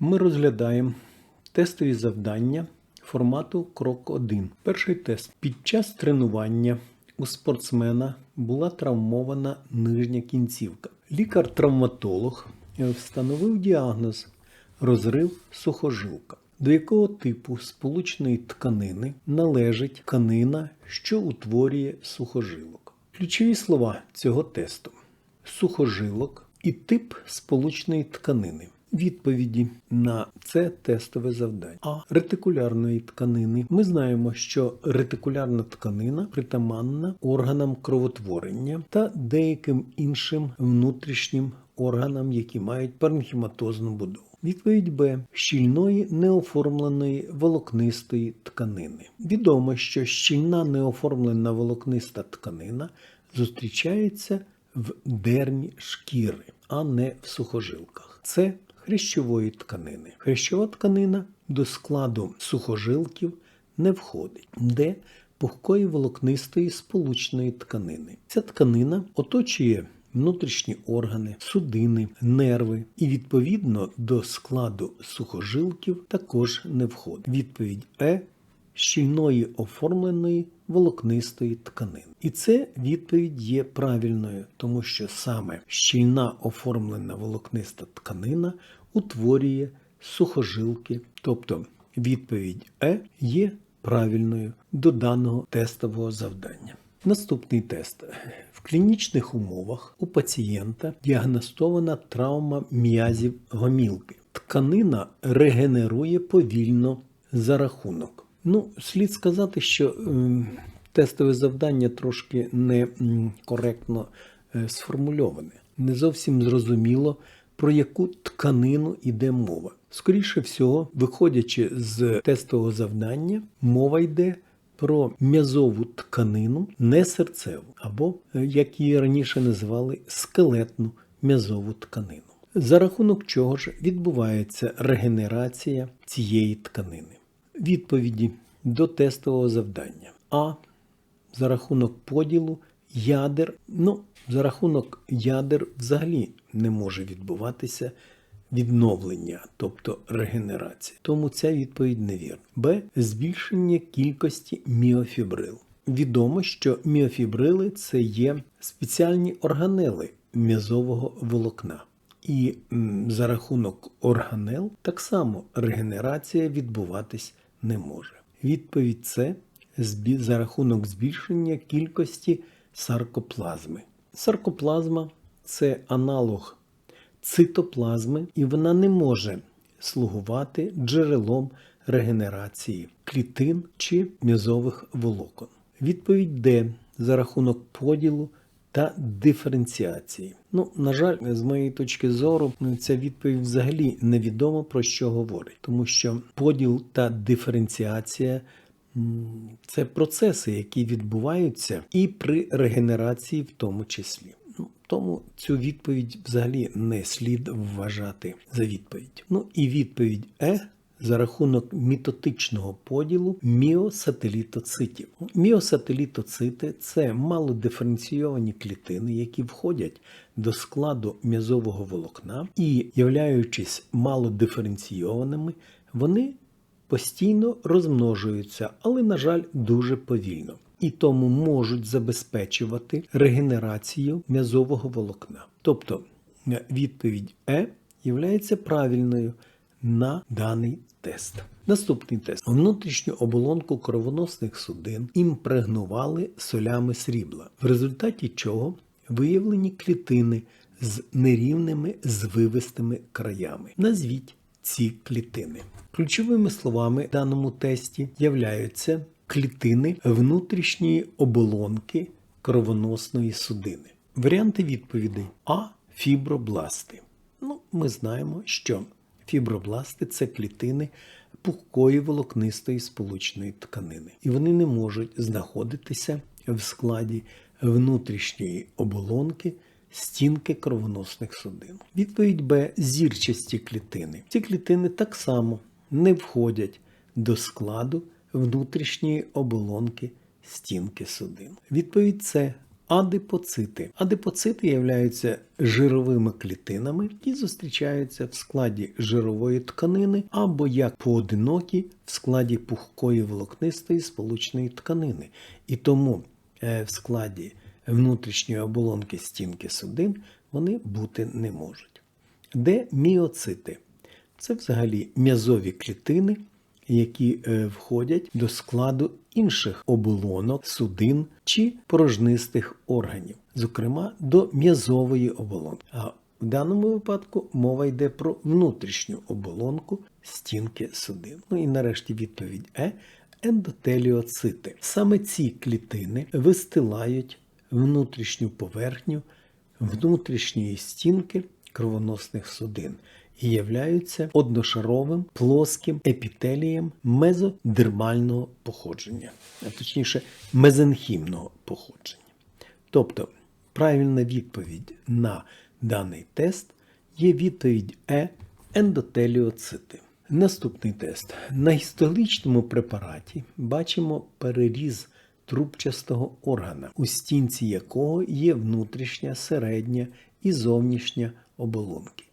Ми розглядаємо тестові завдання формату Крок 1. Перший тест. Під час тренування у спортсмена була травмована нижня кінцівка. Лікар-травматолог встановив діагноз розрив сухожилка. До якого типу сполучної тканини належить тканина, що утворює сухожилок? Ключові слова цього тесту: сухожилок і тип сполучної тканини. Відповіді на це тестове завдання. А ретикулярної тканини ми знаємо, що ретикулярна тканина притаманна органам кровотворення та деяким іншим внутрішнім органам, які мають паренхіматозну будову. Відповідь Б щільної неоформленої волокнистої тканини. Відомо, що щільна неоформлена волокниста тканина зустрічається в дермі шкіри, а не в сухожилках. Це хрящової тканини. Хрящова тканина до складу сухожилків не входить, де пухкої волокнистої сполучної тканини. Ця тканина оточує внутрішні органи, судини, нерви і відповідно до складу сухожилків також не входить. Відповідь Е щільної оформленої волокнистої тканини. І це відповідь є правильною, тому що саме щільна оформлена волокниста тканина утворює сухожилки, тобто відповідь Е є правильною до даного тестового завдання. Наступний тест. В клінічних умовах у пацієнта діагностована травма м'язів гомілки. Тканина регенерує повільно за рахунок. Ну, слід сказати, що е, тестове завдання трошки некоректно е, сформульоване. Не зовсім зрозуміло, про яку тканину йде мова. Скоріше всього, виходячи з тестового завдання, мова йде про м'язову тканину, не серцеву, або, е, як її раніше називали, скелетну м'язову тканину. За рахунок чого ж відбувається регенерація цієї тканини. Відповіді до тестового завдання. А за рахунок поділу ядер, ну, за рахунок ядер взагалі не може відбуватися відновлення, тобто регенерація. Тому ця відповідь невірна. Б. Збільшення кількості міофібрил. Відомо, що міофібрили це є спеціальні органели м'язового волокна. І за рахунок органел так само регенерація відбуватись не може. Відповідь збі- за рахунок збільшення кількості саркоплазми. Саркоплазма це аналог цитоплазми, і вона не може слугувати джерелом регенерації клітин чи м'язових волокон. Відповідь Д за рахунок поділу та диференціації. Ну, на жаль, з моєї точки зору, ця відповідь взагалі невідомо про що говорить, тому що поділ та диференціація це процеси, які відбуваються і при регенерації в тому числі. Ну, Тому цю відповідь взагалі не слід вважати за відповідь. Ну і відповідь Е за рахунок мітотичного поділу міосателітоцитів. Міосателітоцити це малодиференційовані клітини, які входять до складу м'язового волокна і, являючись малодиференційованими, вони постійно розмножуються, але, на жаль, дуже повільно. І тому можуть забезпечувати регенерацію м'язового волокна. Тобто е, відповідь Е є правильною на даний тест. Наступний тест. Внутрішню оболонку кровоносних судин імпрегнували солями срібла, в результаті чого виявлені клітини з нерівними звивистими краями. Назвіть ці клітини. Ключовими словами в даному тесті являються клітини внутрішньої оболонки кровоносної судини. Варіанти відповідей А. Фібробласти. Ну, ми знаємо, що фібробласти це клітини пухкої волокнистої сполучної тканини, і вони не можуть знаходитися в складі внутрішньої оболонки стінки кровоносних судин. Відповідь Б зірчасті клітини. Ці клітини так само не входять до складу внутрішньої оболонки стінки судин. Відповідь С Адипоцити. Адипоцити являються жировими клітинами, які зустрічаються в складі жирової тканини або як поодинокі в складі пухкої волокнистої сполучної тканини. І тому е, в складі внутрішньої оболонки стінки судин вони бути не можуть. Де міоцити? Це взагалі м'язові клітини, які е, входять до складу інших оболонок, судин чи порожнистих органів, зокрема до м'язової оболонки. А в даному випадку мова йде про внутрішню оболонку стінки судин. Ну і нарешті відповідь Е ендотеліоцити. Саме ці клітини вистилають внутрішню поверхню внутрішньої стінки кровоносних судин і являються одношаровим плоским епітелієм мезодермального походження, а точніше мезенхімного походження. Тобто правильна відповідь на даний тест є відповідь Е ендотеліоцити. Наступний тест. На гістологічному препараті бачимо переріз трубчастого органа, у стінці якого є внутрішня, середня і зовнішня оболонки.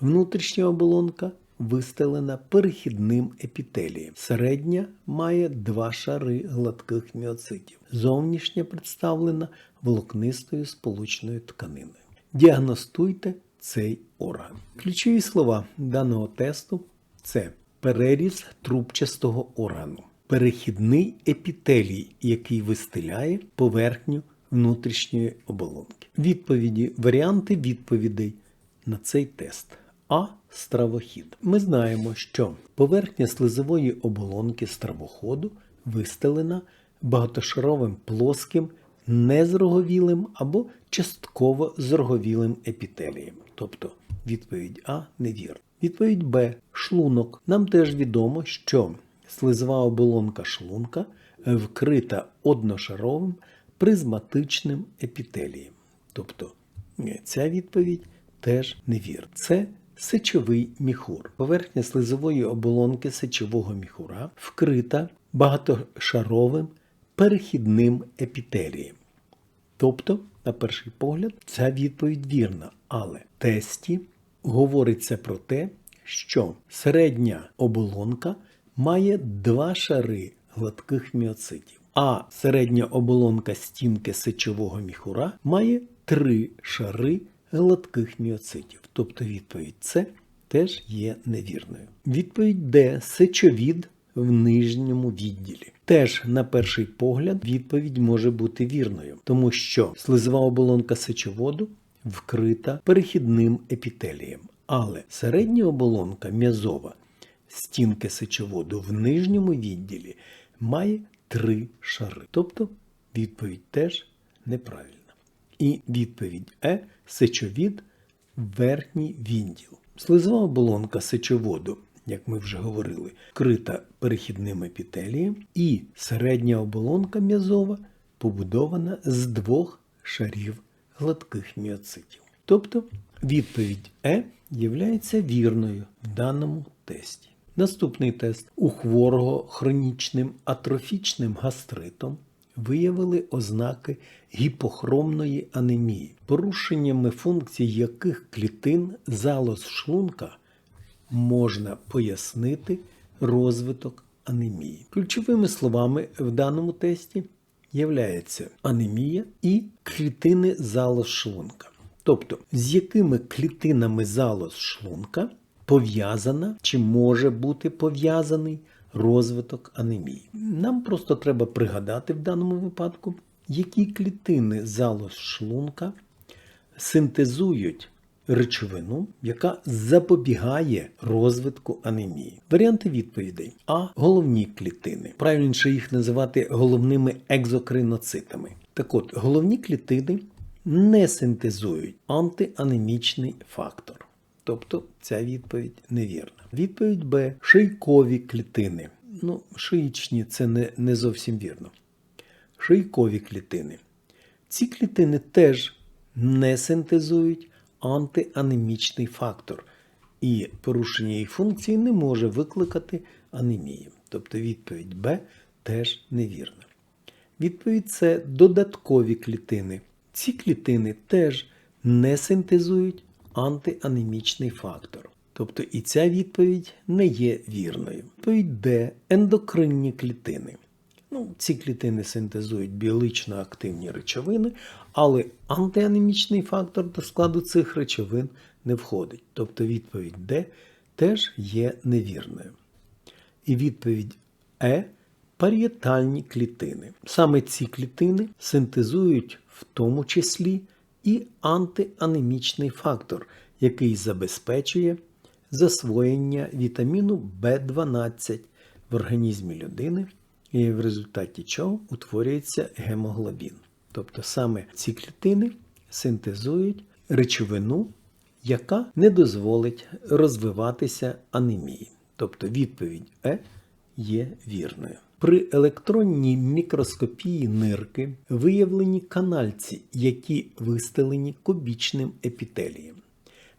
Внутрішня оболонка вистелена перехідним епітелієм. Середня має два шари гладких міоцитів. Зовнішня представлена волокнистою сполучною тканиною. Діагностуйте цей орган. Ключові слова даного тесту це переріз трубчастого органу, перехідний епітелій, який вистеляє поверхню внутрішньої оболонки. Відповіді, варіанти відповідей на цей тест. А. Стравохід. Ми знаємо, що поверхня слизової оболонки стравоходу вистелена багатошаровим плоским незроговілим або частково зроговілим епітелієм. Тобто відповідь А невірна. Відповідь Б. Шлунок. Нам теж відомо, що слизова оболонка шлунка вкрита одношаровим призматичним епітелієм. Тобто ця відповідь теж невірна. Це сечовий міхур. Поверхня слизової оболонки сечового міхура вкрита багатошаровим перехідним епітелієм. Тобто, на перший погляд, ця відповідь вірна, але в тесті говориться про те, що середня оболонка має два шари гладких міоцитів, а середня оболонка стінки сечового міхура має три шари гладких міоцитів. Тобто відповідь С теж є невірною. Відповідь Д сечовід в нижньому відділі. Теж, на перший погляд, відповідь може бути вірною, тому що слизова оболонка сечоводу вкрита перехідним епітелієм, але середня оболонка м'язова стінки сечоводу в нижньому відділі має три шари. Тобто відповідь теж неправильна. І відповідь Е сечовід верхній відділ. Слизова оболонка сечоводу, як ми вже говорили, вкрита перехідним епітелієм, і середня оболонка м'язова побудована з двох шарів гладких міоцитів. Тобто відповідь Е є вірною в даному тесті. Наступний тест у хворого хронічним атрофічним гастритом виявили ознаки гіпохромної анемії, порушеннями функцій яких клітин залоз шлунка можна пояснити розвиток анемії. Ключовими словами в даному тесті являється анемія і клітини залоз шлунка. Тобто, з якими клітинами залоз шлунка пов'язана чи може бути пов'язаний розвиток анемії. Нам просто треба пригадати в даному випадку, які клітини залоз шлунка синтезують речовину, яка запобігає розвитку анемії. Варіанти відповідей: А. Головні клітини. Правильніше їх називати головними екзокриноцитами. Так от, головні клітини не синтезують антианемічний фактор. Тобто ця відповідь невірна. Відповідь Б. Шийкові клітини. Ну, шиїчні це не, не зовсім вірно. Шийкові клітини. Ці клітини теж не синтезують антианемічний фактор, і порушення їх функції не може викликати анемію. Тобто відповідь Б теж невірна. Відповідь С додаткові клітини. Ці клітини теж не синтезують антианемічний фактор. Тобто і ця відповідь не є вірною. Відповідь Д ендокринні клітини. Ну, ці клітини синтезують біологічно активні речовини, але антианемічний фактор до складу цих речовин не входить. Тобто відповідь Д теж є невірною. І відповідь Е парієтальні клітини. Саме ці клітини синтезують в тому числі і антианемічний фактор, який забезпечує засвоєння вітаміну В12 в організмі людини, і в результаті чого утворюється гемоглобін. Тобто саме ці клітини синтезують речовину, яка не дозволить розвиватися анемії. Тобто відповідь Е є вірною. При електронній мікроскопії нирки виявлені канальці, які вистелені кубічним епітелієм.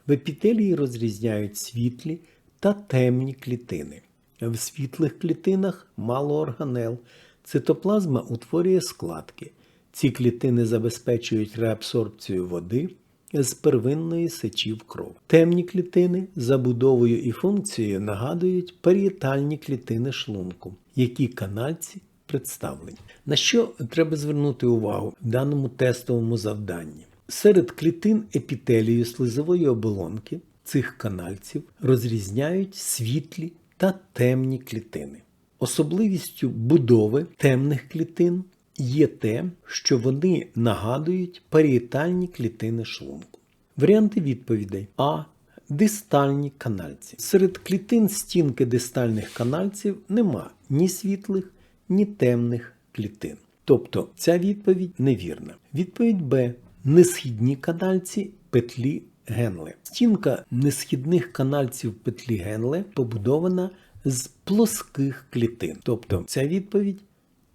В епітелії розрізняють світлі та темні клітини. В світлих клітинах мало органел. Цитоплазма утворює складки. Ці клітини забезпечують реабсорбцію води з первинної сечі в кров. Темні клітини забудовою і функцією нагадують парієтальні клітини шлунку, які канальці представлені. На що треба звернути увагу в даному тестовому завданні? Серед клітин епітелію слизової оболонки цих канальців розрізняють світлі та темні клітини. Особливістю будови темних клітин є те, що вони нагадують парієтальні клітини шлунку. Варіанти відповідей А. Дистальні канальці. Серед клітин стінки дистальних канальців нема ні світлих, ні темних клітин. Тобто ця відповідь невірна. Відповідь Б. Несхідні канальці петлі Генле. Стінка несхідних канальців петлі Генле побудована з плоских клітин. Тобто ця відповідь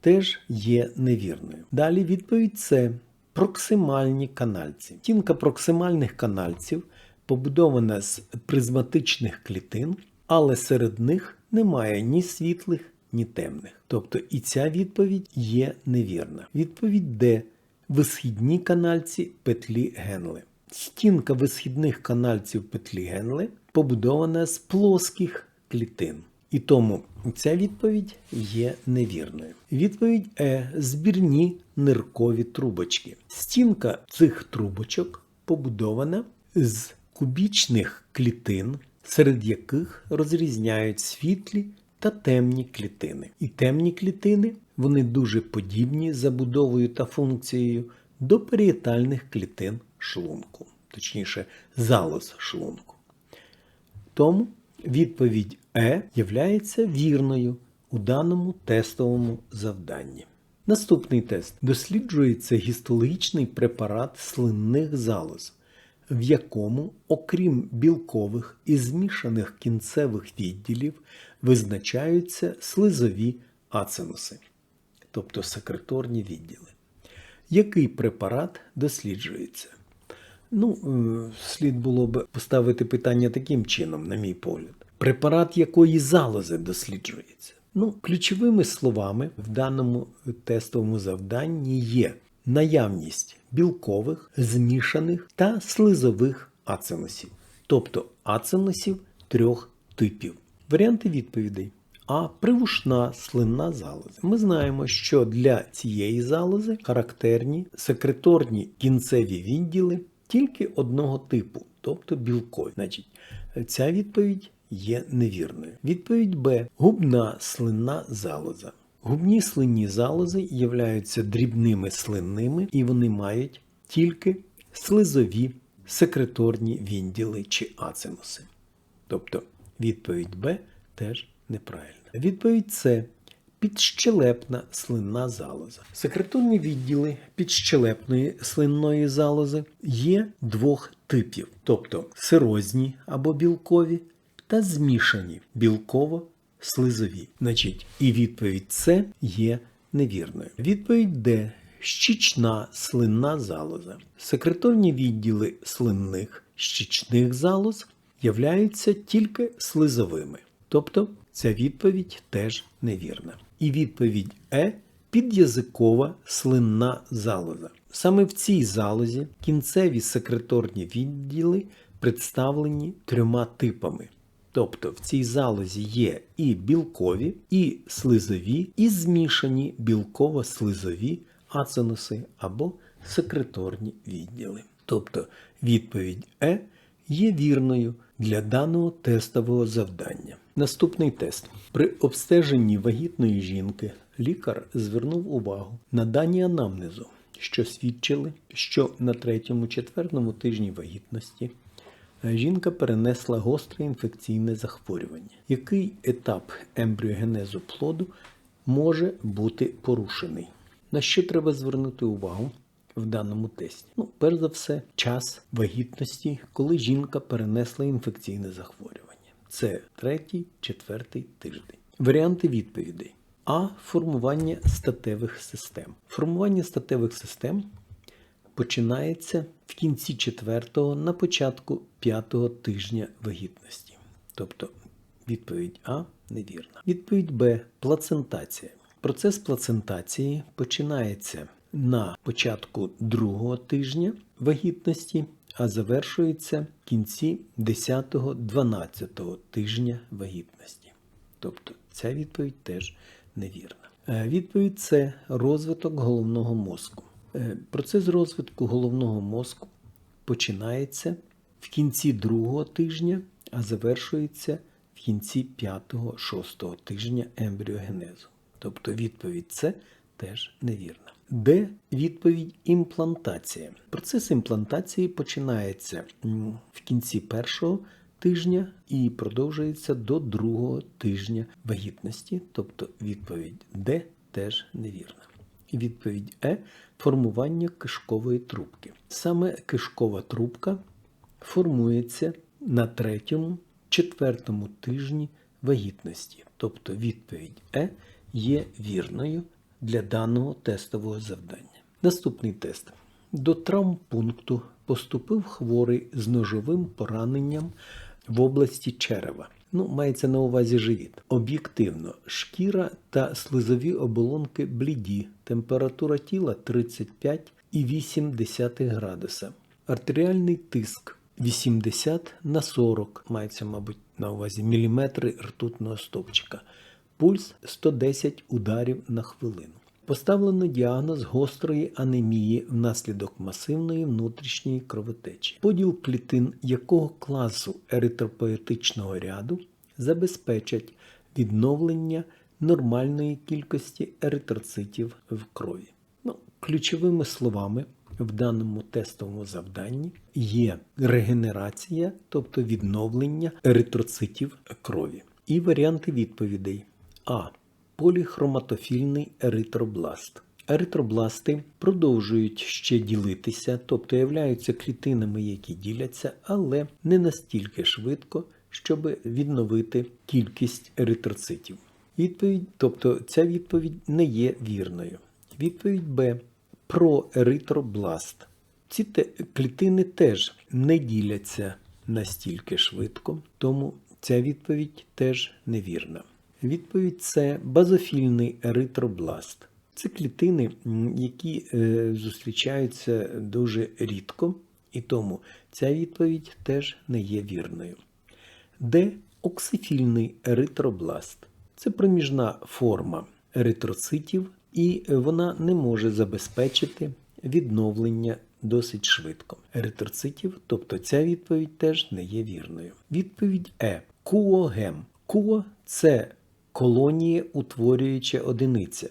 теж є невірною. Далі відповідь С. Проксимальні канальці. Стінка проксимальних канальців побудована з призматичних клітин, але серед них немає ні світлих, ні темних. Тобто і ця відповідь є невірна. Відповідь Д. Висхідні канальці петлі Генле. Стінка висхідних канальців петлі Генле побудована з плоских клітин. І тому ця відповідь є невірною. Відповідь Е. Збірні ниркові трубочки. Стінка цих трубочок побудована з кубічних клітин, серед яких розрізняють світлі та темні клітини. І темні клітини вони дуже подібні забудовою та функцією до парієтальних клітин шлунку, точніше, залоз шлунку. Тому відповідь Е являється вірною у даному тестовому завданні. Наступний тест досліджується гістологічний препарат слинних залоз, в якому, окрім білкових і змішаних кінцевих відділів, визначаються слизові ацинуси, тобто секреторні відділи. Який препарат досліджується? Ну, е, слід було б поставити питання таким чином, на мій погляд. Препарат якої залози досліджується? Ну, ключовими словами в даному тестовому завданні є наявність білкових, змішаних та слизових ацинусів, тобто ацинусів трьох типів. Варіанти відповідей. А привушна слинна залоза. Ми знаємо, що для цієї залози характерні секреторні кінцеві відділи тільки одного типу, тобто білкові. Значить, ця відповідь є невірною. Відповідь Б. Губна слинна залоза. Губні слинні залози являються дрібними слинними і вони мають тільки слизові секреторні відділи чи ацинуси. Тобто відповідь Б теж неправильна. Відповідь С. Підщелепна слинна залоза. Секреторні відділи підщелепної слинної залози є двох типів, тобто сирозні або білкові та змішані білково-слизові. Значить, і відповідь С є невірною. Відповідь Д. Щічна слинна залоза. Секреторні відділи слинних щічних залоз являються тільки слизовими. Тобто ця відповідь теж невірна. І відповідь Е під'язикова слинна залоза. Саме в цій залозі кінцеві секреторні відділи представлені трьома типами. Тобто в цій залозі є і білкові, і слизові, і змішані білково-слизові ацинуси або секреторні відділи. Тобто відповідь Е є вірною для даного тестового завдання. Наступний тест. При обстеженні вагітної жінки лікар звернув увагу на дані анамнезу, що свідчили, що на третьому-четвертому тижні вагітності жінка перенесла гостре інфекційне захворювання. Який етап ембріогенезу плоду може бути порушений? На що треба звернути увагу в даному тесті? Ну, перш за все, час вагітності, коли жінка перенесла інфекційне захворювання. Це третій, четвертий тиждень. Варіанти відповідей. А. Формування статевих систем. Формування статевих систем починається в кінці четвертого на початку п'ятого тижня вагітності. Тобто відповідь А невірна. Відповідь Б плацентація. Процес плацентації починається на початку другого тижня вагітності, а завершується в кінці 10-12 тижня вагітності. Тобто ця відповідь теж невірна. Е, Відповідь С розвиток головного мозку. Е, Процес розвитку головного мозку починається в кінці другого тижня, а завершується в кінці 5-6 тижня ембріогенезу. Тобто відповідь С теж невірна. Д. Відповідь імплантація. Процес імплантації починається в кінці першого тижня і продовжується до другого тижня вагітності. Тобто відповідь Д теж невірна. Відповідь Е формування кишкової трубки. Саме кишкова трубка формується на третьому, четвертому тижні вагітності. Тобто відповідь Е є вірною для даного тестового завдання. Наступний тест. До травмпункту поступив хворий з ножовим пораненням в області черева. Ну, мається на увазі живіт. Об'єктивно, шкіра та слизові оболонки бліді, температура тіла 35,8 градуса. Артеріальний тиск 80 на 40, мається, мабуть, на увазі міліметри ртутного стовпчика. Пульс 110 ударів на хвилину. Поставлено діагноз гострої анемії внаслідок масивної внутрішньої кровотечі. Поділ клітин якого класу еритропоетичного ряду забезпечать відновлення нормальної кількості еритроцитів в крові. Ну, ключовими словами в даному тестовому завданні є регенерація, тобто відновлення еритроцитів крові. І варіанти відповідей А. Поліхроматофільний еритробласт. Еритробласти продовжують ще ділитися, тобто являються клітинами, які діляться, але не настільки швидко, щоб відновити кількість еритроцитів. Відповідь, тобто ця відповідь не є вірною. Відповідь Б. Проеритробласт. Ці те- клітини теж не діляться настільки швидко, тому ця відповідь теж невірна. Відповідь С базофільний еритробласт. Це клітини, які е, зустрічаються дуже рідко, і тому ця відповідь теж не є вірною. Д. Оксифільний еритробласт. Це проміжна форма еритроцитів, і вона не може забезпечити відновлення досить швидко. Еритроцитів, тобто ця відповідь теж не є вірною. Відповідь Е. Куогем. Куо це колонія утворююча одиниця.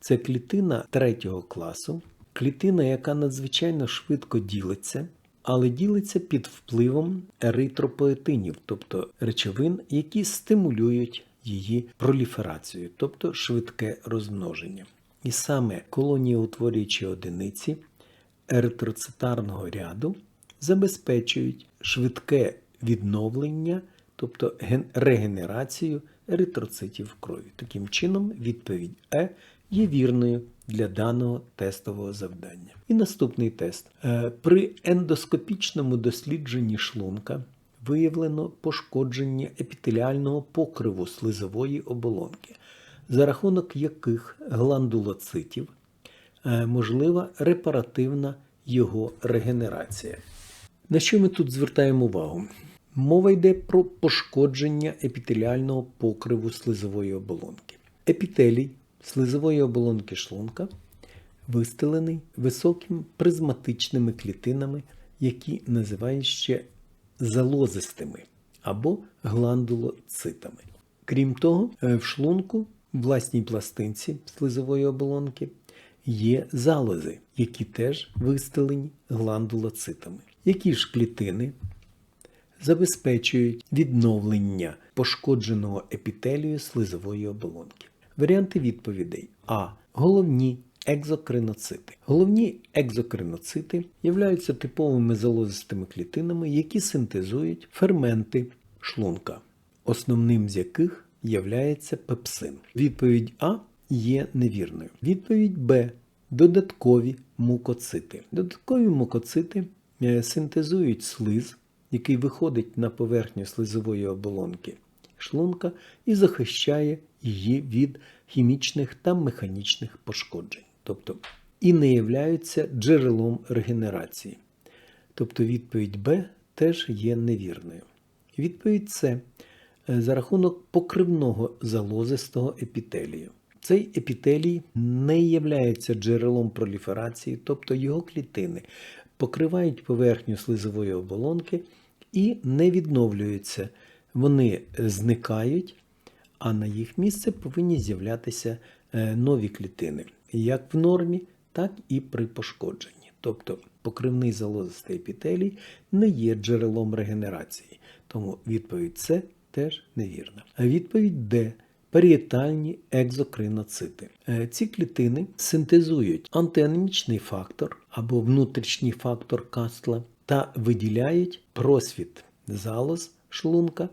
Це клітина третього класу, клітина, яка надзвичайно швидко ділиться, але ділиться під впливом еритропоетинів, тобто речовин, які стимулюють її проліферацію, тобто швидке розмноження. І саме колонії утворюючі одиниці еритроцитарного ряду забезпечують швидке відновлення, тобто ген- регенерацію еритроцитів в крові. Таким чином, відповідь Е є вірною для даного тестового завдання. І наступний тест. Е, При ендоскопічному дослідженні шлунка виявлено пошкодження епітеліального покриву слизової оболонки. за рахунок яких гландулоцитів е, можлива репаративна його регенерація. На що ми тут звертаємо увагу? Мова йде про пошкодження епітеліального покриву слизової оболонки. Епітелій слизової оболонки шлунка вистелений високими призматичними клітинами, які називають ще залозистими або гландулоцитами. Крім того, е, в шлунку, власній пластинці слизової оболонки, є залози, які теж вистелені гландулоцитами. Які ж клітини забезпечують відновлення пошкодженого епітелію слизової оболонки? Варіанти відповідей А. Головні екзокриноцити. Головні екзокриноцити являються типовими залозистими клітинами, які синтезують ферменти шлунка, основним з яких являється пепсин. Відповідь А є невірною. Відповідь Б. Додаткові мукоцити. Додаткові мукоцити е, синтезують слиз, який виходить на поверхню слизової оболонки шлунка і захищає її від хімічних та механічних пошкоджень, тобто і не являються джерелом регенерації. Тобто відповідь Б теж є невірною. Відповідь С за рахунок покривного залозистого епітелію. Цей епітелій не являється джерелом проліферації, тобто його клітини покривають поверхню слизової оболонки і не відновлюються. Вони зникають, а на їх місце повинні з'являтися е, нові клітини, як в нормі, так і при пошкодженні. Тобто покривний залозистий епітелій не є джерелом регенерації. Тому відповідь С теж невірна. А відповідь Д. Парієтальні екзокриноцити. Е, Ці клітини синтезують антианемічний фактор або внутрішній фактор кастла та виділяють просвіт залоз шлунка,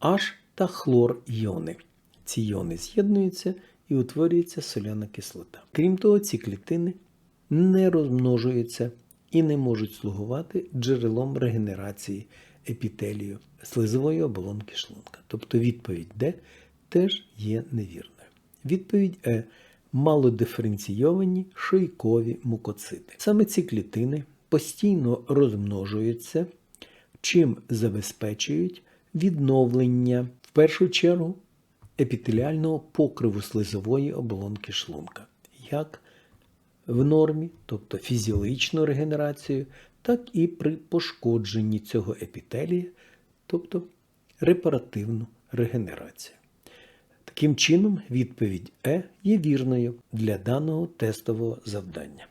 H та хлор іони. Ці іони з'єднуються і утворюється соляна кислота. Крім того, ці клітини не розмножуються і не можуть слугувати джерелом регенерації епітелію слизової оболонки шлунка. Тобто відповідь Д теж є невірною. Відповідь Е малодиференційовані шийкові мукоцити. Саме ці клітини постійно розмножуються, чим забезпечують відновлення в першу чергу епітеліального покриву слизової оболонки шлунка, як в нормі, тобто фізіологічну регенерацію, так і при пошкодженні цього епітелія, тобто репаративну регенерацію. Таким чином, відповідь Е є вірною для даного тестового завдання.